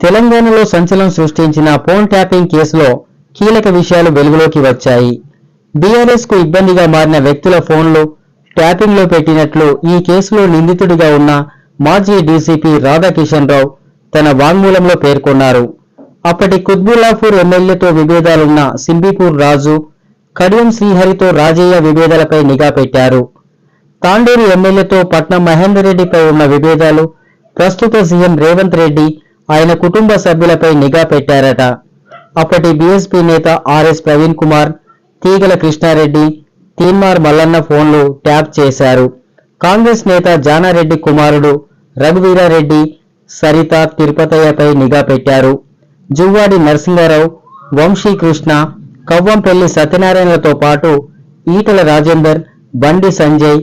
తెలంగాణలో సంచలనం సృష్టించిన ఫోన్ ట్యాపింగ్ కేసులో కీలక విషయాలు వెలుగులోకి వచ్చాయి. బీఆర్ఎస్కు ఇబ్బందిగా మారిన వ్యక్తుల ఫోన్లు ట్యాపింగ్లో పెట్టినట్లు ఈ కేసులో నిందితుడిగా ఉన్న మాజీ డీసీపీ రాధాకిషన్ రావు తన వాంగ్మూలంలో పేర్కొన్నారు. అప్పటి కుత్బుల్లాపూర్ ఎమ్మెల్యేతో విభేదాలున్న సింబిపూర్ రాజు కడియం శ్రీహరితో రాజయ్య విభేదాలపై నిఘా పెట్టారు. తాండూరు ఎమ్మెల్యేతో పట్నం మహేందర్ రెడ్డిపై ఉన్న విభేదాలు ప్రస్తుత సీఎం రేవంత్ రెడ్డి ఆయన కుటుంబ సభ్యులపై నిఘా పెట్టారట. అప్పటి బీఎస్పీ నేత ఆర్ఎస్ ప్రవీణ్ కుమార్ తీగల కృష్ణారెడ్డి తీన్మార్ మల్లన్న ఫోన్లు ట్యాప్ చేశారు. కాంగ్రెస్ నేత జానారెడ్డి కుమారుడు రఘువీరారెడ్డి సరిత తిరుపతయ్యపై నిఘా పెట్టారు. జువ్వాడి నరసింహారావు వంశీకృష్ణ కవ్వంపల్లి సత్యనారాయణలతో పాటు ఈటల రాజేందర్ బండి సంజయ్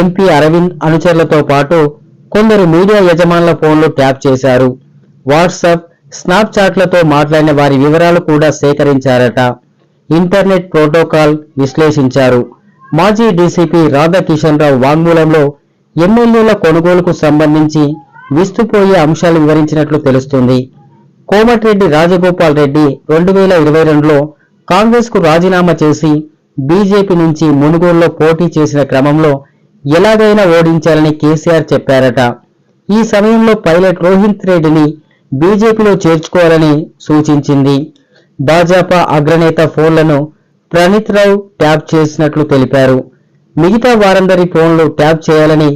ఎంపీ అరవింద్ అనుచరులతో పాటు కొందరు మీడియా యజమానుల ఫోన్లు ట్యాప్ చేశారు. వాట్సాప్ స్నాప్చాట్లతో మాట్లాడిన వారి వివరాలు కూడా సేకరించారట. ఇంటర్నెట్ ప్రోటోకాల్ విశ్లేషించారు. మాజీ డీసీపీ రాధాకిషన్ రావు వాంగ్మూలంలో ఎమ్మెల్యేల కొనుగోలుకు సంబంధించి విస్తుపోయే అంశాలు వివరించినట్లు తెలుస్తుంది. కోమటిరెడ్డి రాజగోపాల్ రెడ్డి రెండు వేల ఇరవై రెండులో కాంగ్రెస్కు రాజీనామా చేసి బీజేపీ నుంచి మునుగోలులో పోటీ చేసిన క్రమంలో ఎలాగైనా ఓడించాలని కేసీఆర్ చెప్పారట. ఈ సమయంలో పైలట్ రోహిత్ రెడ్డిని బీజేపీలో చేర్చుకోవాలని సూచించింది. భాజపా అగ్రనేత ఫోన్లను ప్రణీత్ రావు ట్యాప్ చేసినట్లు తెలిపారు. మిగతా వారందరి ఫోన్లు ట్యాప్ చేయాలని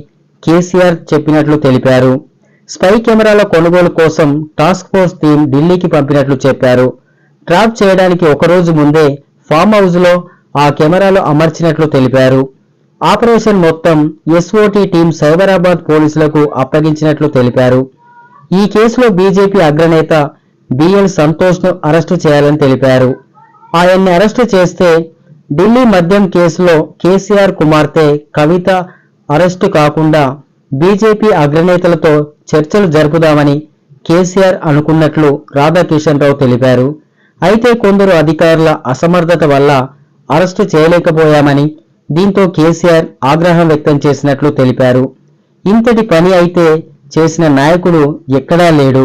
కేసీఆర్ చెప్పినట్లు తెలిపారు. స్పై కెమెరాల కొనుగోలు కోసం టాస్క్ ఫోర్స్ టీం ఢిల్లీకి పంపినట్లు చెప్పారు. ట్రాప్ చేయడానికి ఒకరోజు ముందే ఫామ్ హౌస్లో ఆ కెమెరాలు అమర్చినట్లు తెలిపారు. ఆపరేషన్ మొత్తం ఎస్ఓటీ టీం సైబరాబాద్ పోలీసులకు అప్పగించినట్లు తెలిపారు. ఈ కేసులో బీజేపీ అగ్రనేత బిఎల్ సంతోష్ను అరెస్టు చేయాలని తెలిపారు. ఆయన్ని అరెస్టు చేస్తే ఢిల్లీ మద్యం కేసులో కేసీఆర్ కుమార్తె కవిత అరెస్టు కాకుండా బీజేపీ అగ్రనేతలతో చర్చలు జరుపుదామని కేసీఆర్ అనుకున్నట్లు రాధాకిషన్ రావు తెలిపారు. అయితే కొందరు అధికారుల అసమర్థత వల్ల అరెస్టు చేయలేకపోయామని దీంతో కేసీఆర్ ఆగ్రహం వ్యక్తం చేసినట్లు తెలిపారు. ఇంతటి పని అయితే చేసిన నాయకుడు ఎక్కడా లేడు.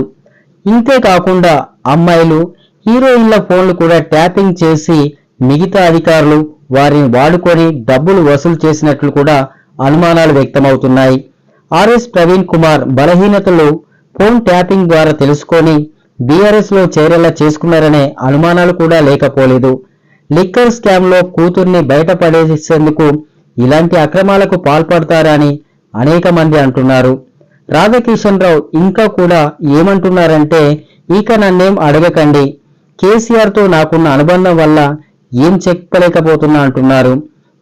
ఇంతే కాకుండా అమ్మాయిలు హీరోయిన్ల ఫోన్లు కూడా ట్యాపింగ్ చేసి మిగతా అధికారులు వారిని వాడుకొని డబ్బులు వసూలు చేసినట్లు కూడా అనుమానాలు వ్యక్తమవుతున్నాయి. ఆర్ఎస్ ప్రవీణ్ కుమార్ బలహీనతలు ఫోన్ ట్యాపింగ్ ద్వారా తెలుసుకొని బీఆర్ఎస్లో చేరేలా చేసుకున్నారనే అనుమానాలు కూడా లేకపోలేదు. లిక్కర్ స్కామ్లో కూతుర్ని బయటపడేసేందుకు ఇలాంటి అక్రమాలకు పాల్పడతారని అనేక మంది అంటున్నారు. రాధాకిషన్ రావు ఇంకా కూడా ఏమంటున్నారంటే ఇక నన్నేం అడగకండి. కేసీఆర్తో నాకున్న అనుబంధం వల్ల ఏం చెప్పలేకపోతున్నా అంటున్నారు.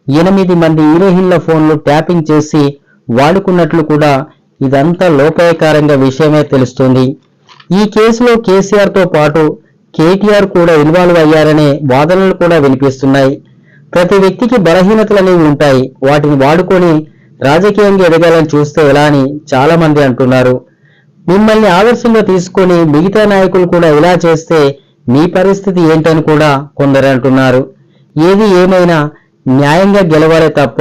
ఎనిమిది మంది హీరోయిన్ల ఫోన్లు ట్యాపింగ్ చేసి వాడుకున్నట్లు కూడా ఇదంతా లోపాయకారంగా విషయమే తెలుస్తుంది. ఈ కేసులో కేసీఆర్తో పాటు కేటీఆర్ కూడా ఇన్వాల్వ్ అయ్యారనే వాదనలు కూడా వినిపిస్తున్నాయి. ప్రతి వ్యక్తికి బలహీనతలు అనేవి ఉంటాయి. వాటిని వాడుకొని రాజకీయంగా ఎదగాలని చూస్తే ఎలా అని చాలా మంది అంటున్నారు. మిమ్మల్ని ఆదర్శంగా తీసుకొని మిగతా నాయకులు కూడా ఇలా చేస్తే మీ పరిస్థితి ఏంటని కూడా కొందరు అంటున్నారు. ఏది ఏమైనా న్యాయంగా గెలవాలే తప్ప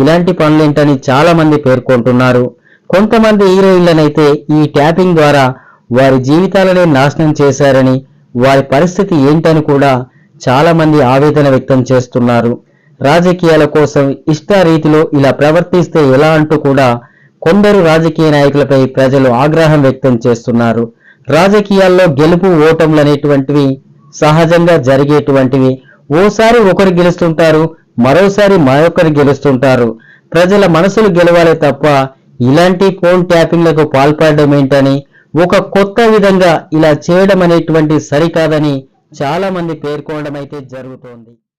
ఇలాంటి పనులేంటని చాలా మంది పేర్కొంటున్నారు. కొంతమంది హీరోయిన్లనైతే ఈ ట్యాపింగ్ ద్వారా వారి జీవితాలనే నాశనం చేశారని వారి పరిస్థితి ఏంటని కూడా చాలా మంది ఆవేదన వ్యక్తం చేస్తున్నారు. రాజకీయాల కోసం ఇష్టారీతిలో ఇలా ప్రవర్తిస్తే ఎలా అంటూ కూడా కొందరు రాజకీయ నాయకులపై ప్రజలు ఆగ్రహం వ్యక్తం చేస్తున్నారు. రాజకీయాల్లో గెలుపు ఓటములు అనేటువంటివి సహజంగా జరిగేటువంటివి. ఓసారి ఒకరు గెలుస్తుంటారు మరోసారి మరొకరు గెలుస్తుంటారు. ప్రజల మనసులు గెలవాలే తప్ప ఇలాంటి ఫోన్ ట్యాపింగ్లకు పాల్పడడం ఏంటని ఒక కొత్త విధంగా ఇలా చేయడం అనేటువంటి సరికాదని చాలా మంది పేర్కొనడం అయితే జరుగుతోంది.